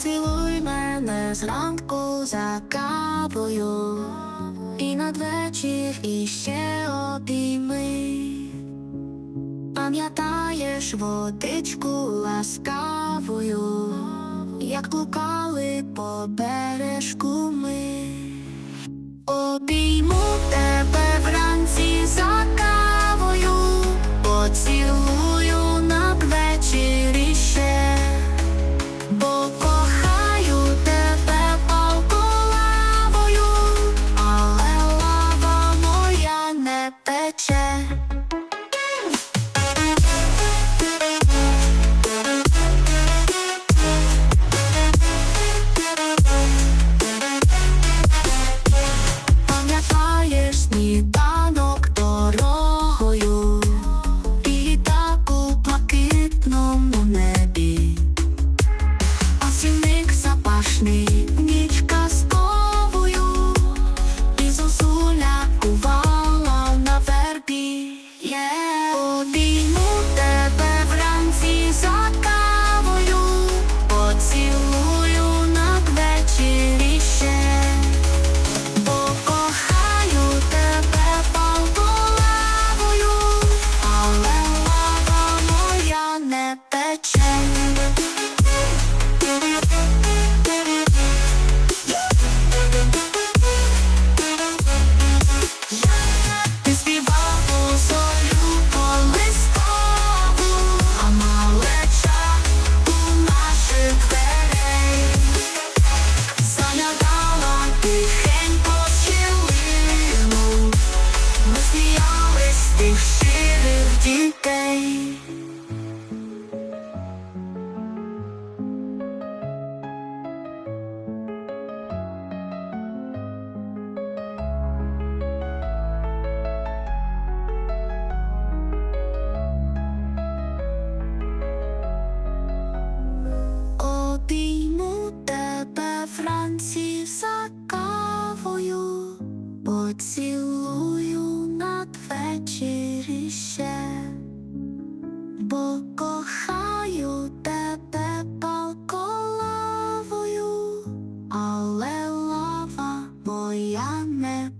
Поцілуй мене зранку за кавою І надвечір іще обійми Пам'ятаєш водичку ласкавою, як блукали по бережку ми.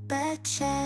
пече.